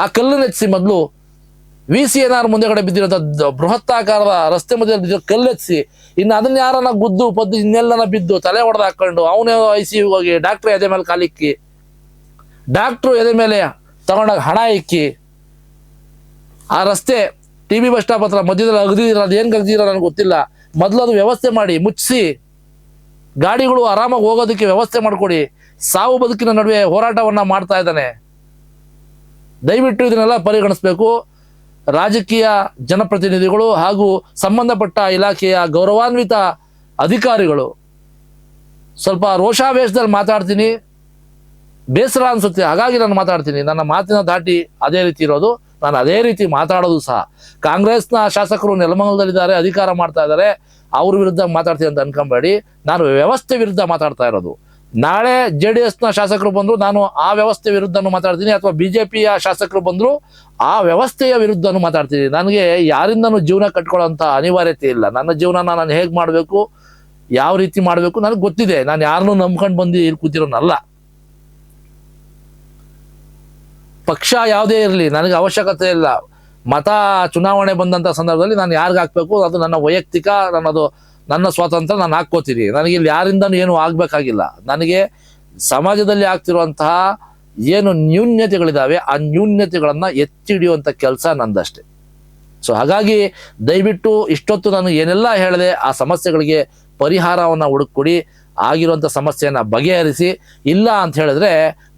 ಆ ಕಲ್ಲನ್ನು ಹೆಚ್ಚಿಸಿ ಮೊದಲು. ವಿ ಸಿ ಎನ್ ಆರ್ ಮುಂದೆಗಡೆ ಬೃಹತ್ ಬೃಹತ್ತಾಕಾರದ ರಸ್ತೆ ಮಧ್ಯದಲ್ಲಿ ಬಿದ್ದಿರೋ ಕಲ್ಲು ಇನ್ನು ಅದನ್ನ ಯಾರನ್ನ ಗುದ್ದು, ಪದ್ದು, ಇನ್ನೆಲ್ಲನ ಬಿದ್ದು ತಲೆ ಹೊಡೆದು ಹಾಕೊಂಡು ಅವನೇ ಐ ಸಿ ಹೋಗಿ ಡಾಕ್ಟ್ರ್ ಎದೆ ಮೇಲೆ ಕಾಲಿಕ್ಕಿ ಡಾಕ್ಟ್ರು ಎದೆ ಮೇಲೆ ತಗೊಂಡಾಗ ಹಣ ಇಕ್ಕಿ. ಆ ರಸ್ತೆ ಟಿ ಬಿ ಬಸ್ ಸ್ಟಾಪ್ ಹತ್ರ ಮಧ್ಯದಲ್ಲಿ ಅಗದಿರೋ ಅದು ಏನು ಅಗದಿರೋ ನನಗೆ ಗೊತ್ತಿಲ್ಲ. ಮೊದಲು ಅದು ವ್ಯವಸ್ಥೆ ಮಾಡಿ, ಮುಚ್ಚಿಸಿ. ಗಾಡಿಗಳು ಆರಾಮಾಗಿ ಹೋಗೋದಕ್ಕೆ ವ್ಯವಸ್ಥೆ ಮಾಡಿಕೊಡಿ. ಸಾವು ಬದುಕಿನ ನಡುವೆ ಹೋರಾಟವನ್ನು ಮಾಡ್ತಾ ಇದ್ದಾನೆ. ದಯವಿಟ್ಟು ಇದನ್ನೆಲ್ಲ ಪರಿಗಣಿಸಬೇಕು. ರಾಜಕೀಯ ಜನಪ್ರತಿನಿಧಿಗಳು ಹಾಗೂ ಸಂಬಂಧಪಟ್ಟ ಇಲಾಖೆಯ ಗೌರವಾನ್ವಿತ ಅಧಿಕಾರಿಗಳು. ಸ್ವಲ್ಪ ರೋಷಾವೇಶದಲ್ಲಿ ಮಾತಾಡ್ತೀನಿ. ಬೇಸರ ಅನ್ಸುತ್ತೆ. ಹಾಗಾಗಿ ನಾನು ಮಾತಾಡ್ತೀನಿ. ನನ್ನ ಮಾತಿನ ದಾಟಿ ಅದೇ ರೀತಿ ಇರೋದು. ನಾನು ಅದೇ ರೀತಿ ಮಾತಾಡೋದು ಸಹ. ಕಾಂಗ್ರೆಸ್ನ ಶಾಸಕರು ನೆಲಮಂಗಲದಲ್ಲಿದ್ದಾರೆ, ಅಧಿಕಾರ ಮಾಡ್ತಾ ಇದ್ದಾರೆ, ಅವ್ರ ವಿರುದ್ಧ ಮಾತಾಡ್ತೀನಿ ಅಂತ ಅನ್ಕೊಂಬೇಡಿ. ನಾನು ವ್ಯವಸ್ಥೆ ವಿರುದ್ಧ ಮಾತಾಡ್ತಾ ಇರೋದು. ನಾಳೆ ಜೆ ಡಿ ಎಸ್ನ ಶಾಸಕರು ಬಂದ್ರು, ನಾನು ಆ ವ್ಯವಸ್ಥೆ ವಿರುದ್ಧನೂ ಮಾತಾಡ್ತೀನಿ, ಅಥವಾ ಬಿಜೆಪಿಯ ಶಾಸಕರು ಬಂದ್ರು, ಆ ವ್ಯವಸ್ಥೆಯ ವಿರುದ್ಧನೂ ಮಾತಾಡ್ತೀನಿ. ನನಗೆ ಯಾರಿಂದನೂ ಜೀವನ ಕಟ್ಕೊಳ್ಳೋಂಥ ಅನಿವಾರ್ಯತೆ ಇಲ್ಲ. ನನ್ನ ಜೀವನ ನಾನು ಹೇಗೆ ಮಾಡಬೇಕು, ಯಾವ ರೀತಿ ಮಾಡಬೇಕು, ನನಗೆ ಗೊತ್ತಿದೆ. ನಾನು ಯಾರನ್ನೂ ನಂಬ್ಕೊಂಡು ಬಂದು ಇಲ್ಲಿ ಕೂತಿರೋನಲ್ಲ. ಪಕ್ಷ ಯಾವುದೇ ಇರಲಿ, ನನಗೆ ಅವಶ್ಯಕತೆ ಇಲ್ಲ. ಮತ ಚುನಾವಣೆ ಬಂದಂಥ ಸಂದರ್ಭದಲ್ಲಿ ನಾನು ಯಾರಿಗೆ ಹಾಕ್ಬೇಕು, ಅದು ನನ್ನ ವೈಯಕ್ತಿಕ ನನ್ನದು ನನ್ನ ಸ್ವಾತಂತ್ರ್ಯ ನಾನು ಹಾಕ್ಕೋತೀನಿ. ನನಗೆ ಇಲ್ಲಿ ಯಾರಿಂದನೂ ಏನು ಆಗಬೇಕಾಗಿಲ್ಲ. ನನಗೆ ಸಮಾಜದಲ್ಲಿ ಆಗ್ತಿರುವಂತಹ ಏನು ನ್ಯೂನ್ಯತೆಗಳಿದಾವೆ, ಆ ನ್ಯೂನ್ಯತೆಗಳನ್ನು ಎತ್ತಿ ಹಿಡಿಯುವಂಥ ಕೆಲಸ ನಂದಷ್ಟೇ. ಸೊ ಹಾಗಾಗಿ ದಯವಿಟ್ಟು ಇಷ್ಟೊತ್ತು ನಾನು ಏನೆಲ್ಲ ಹೇಳಿದೆ ಆ ಸಮಸ್ಯೆಗಳಿಗೆ ಪರಿಹಾರವನ್ನು ಹುಡುಕೊಡಿ ಆಗಿರುವಂಥ ಸಮಸ್ಯೆಯನ್ನು ಬಗೆಹರಿಸಿ ಇಲ್ಲ ಅಂತ ಹೇಳಿದ್ರೆ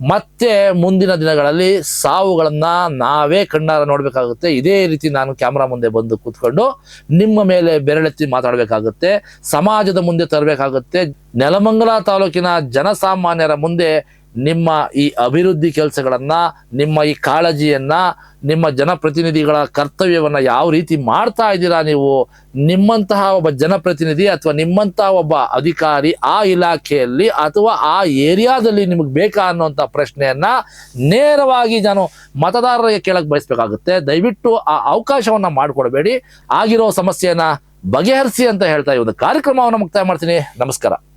ಮತ್ತೆ ಮುಂದಿನ ದಿನಗಳಲ್ಲಿ ಸಾವುಗಳನ್ನು ನಾವೇ ಕಣ್ಣಾರ ನೋಡಬೇಕಾಗುತ್ತೆ. ಇದೇ ರೀತಿ ನಾನು ಕ್ಯಾಮ್ರಾ ಮುಂದೆ ಬಂದು ಕೂತ್ಕೊಂಡು ನಿಮ್ಮ ಮೇಲೆ ಬೆರಳೆತ್ತಿ ಮಾತಾಡಬೇಕಾಗುತ್ತೆ. ಸಮಾಜದ ಮುಂದೆ ತರಬೇಕಾಗುತ್ತೆ. ನೆಲಮಂಗಲ ತಾಲೂಕಿನ ಜನಸಾಮಾನ್ಯರ ಮುಂದೆ ನಿಮ್ಮ ಈ ಅಭಿವೃದ್ಧಿ ಕೆಲಸಗಳನ್ನು, ನಿಮ್ಮ ಈ ಕಾಳಜಿಯನ್ನು, ನಿಮ್ಮ ಜನಪ್ರತಿನಿಧಿಗಳ ಕರ್ತವ್ಯವನ್ನ ಯಾವ ರೀತಿ ಮಾಡ್ತಾ ಇದ್ದೀರಾ ನೀವು? ನಿಮ್ಮಂತಹ ಒಬ್ಬ ಜನಪ್ರತಿನಿಧಿ ಅಥವಾ ನಿಮ್ಮಂತಹ ಒಬ್ಬ ಅಧಿಕಾರಿ ಆ ಇಲಾಖೆಯಲ್ಲಿ ಅಥವಾ ಆ ಏರಿಯಾದಲ್ಲಿ ನಿಮಗೆ ಬೇಕಾ ಅನ್ನುವಂಥ ಪ್ರಶ್ನೆಯನ್ನ ನೇರವಾಗಿ ನಾನು ಮತದಾರರಿಗೆ ಕೇಳಕ್ಕೆ ಬಯಸಬೇಕಾಗುತ್ತೆ. ದಯವಿಟ್ಟು ಆ ಅವಕಾಶವನ್ನ ಮಾಡಿಕೊಡಬೇಡಿ. ಆಗಿರೋ ಸಮಸ್ಯೆಯನ್ನ ಬಗೆಹರಿಸಿ ಅಂತ ಹೇಳ್ತಾ ಈ ಒಂದು ಕಾರ್ಯಕ್ರಮವನ್ನು ಮುಕ್ತಾಯ ಮಾಡ್ತೀನಿ. ನಮಸ್ಕಾರ.